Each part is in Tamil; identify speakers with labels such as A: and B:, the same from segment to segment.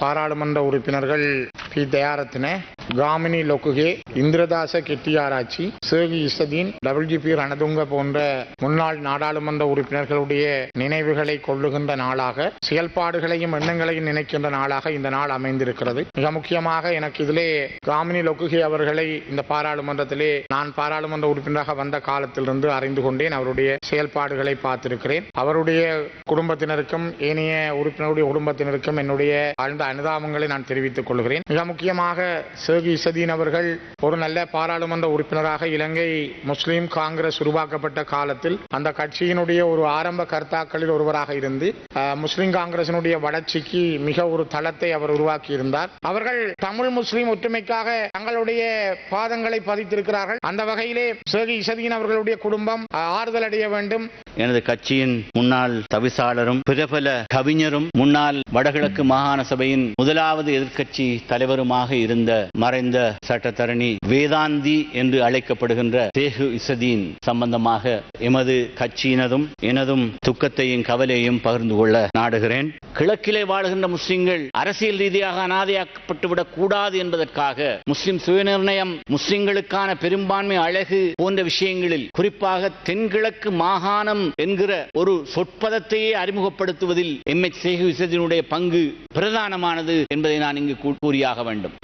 A: பாராளுமன்ற உறுப்பினர்கள் P Dayaratne Gamini Lokuge Indradasa Hettiarachchi Segu Issadeen W B Ranatunga போன்ற முன்னாள் நாடாளுமன்ற உறுப்பினர்களுடைய நினைவுகளை கொள்ளுகின்ற நாளாக செயல்பாடுகளையும் எண்ணங்களையும் நினைக்கின்ற நாளாக இந்த நாள் அமைந்திருக்கிறது. மிக முக்கியமாக எனக்கு இதிலே காமினி லொக்குகே அவர்களை இந்த பாராளுமன்றத்திலே நான் பாராளுமன்ற உறுப்பினராக வந்த காலத்திலிருந்து அறிந்து கொண்டேன். அவருடைய செயல்பாடுகளை பார்த்திருக்கிறேன். அவருடைய குடும்பத்தினருக்கும் ஏனைய உறுப்பினருடைய குடும்பத்தினருக்கும் என்னுடைய ஆழ்ந்த அனுதாபங்களை நான் தெரிவித்துக் கொள்கிறேன். மிக முக்கியமாக சேகி இசதீன் அவர்கள் ஒரு நல்ல பாராளுமன்ற உறுப்பினராக இலங்கை முஸ்லீம் காங்கிரஸ் உருவாக்கப்பட்ட காலத்தில் அந்த கட்சியினுடைய ஒரு ஆரம்ப கர்த்தாக்களில் ஒருவராக இருந்து முஸ்லீம் காங்கிரசினுடைய வளர்ச்சிக்கு மிக ஒரு தளத்தை அவர் உருவாக்கி இருந்தார் அவர்கள் தமிழ் முஸ்லீம் ஒற்றுமைக்காக தங்களுடைய பாதங்களை பதித்திருக்கிறார்கள். அந்த வகையிலே சேகி இசதீன் அவர்களுடைய குடும்பம் ஆறுதல் அடைய வேண்டும்.
B: எனது கட்சியின் முன்னாள் தவிசாளரும் பிரபல கவிஞரும் முன்னாள் வடகிழக்கு மாகாண சபையின் முதலாவது எதிர்க்கட்சி தலைவருமாக இருந்த மறைந்த சட்டத்தரணி வேதாந்தி என்று அழைக்கப்படுகின்ற தேகு இசதீன் சம்பந்தமாக எமது கட்சியினதும் எனதும் துக்கத்தையும் கவலையும் பகிர்ந்து கொள்ள நாடுகிறேன். கிழக்கிலே வாழுகின்ற முஸ்லிம்கள் அரசியல் ரீதியாக அனாதையாக்கப்பட்டுவிடக் கூடாது என்பதற்காக முஸ்லிம் சுயநிர்ணயம் முஸ்லிம்களுக்கான பெரும்பான்மை அழகு போன்ற விஷயங்களில் குறிப்பாக தென்கிழக்கு மாகாணம் என்கிற ஒரு சொற்பதத்தையே அறிமுகப்படுத்துவதில் எம் எச் சேகுசதியினுடைய பங்கு பிரதானமானது என்பதை நான் இங்கு கூறியாக வேண்டும்.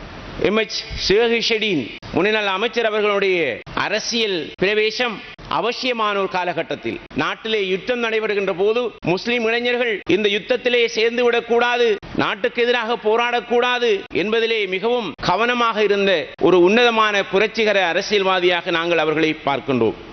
C: எம்எச் சேகிஷெடின் முன்னாள் அமைச்சர் அவர்களுடைய அரசியல் பிரவேசம் அவசியமான ஒரு காலகட்டத்தில். நாட்டிலே யுத்தம் நடைபெறுகின்ற போது முஸ்லிம் இளைஞர்கள் இந்த யுத்தத்திலே சேர்ந்து விடக்கூடாது நாட்டுக்கு எதிராக போராடக்கூடாது என்பதிலே மிகவும் கவனமாக இருந்த ஒரு உன்னதமான புரட்சிகர அரசியல்வாதியாக நாங்கள் அவர்களை பார்க்கின்றோம்.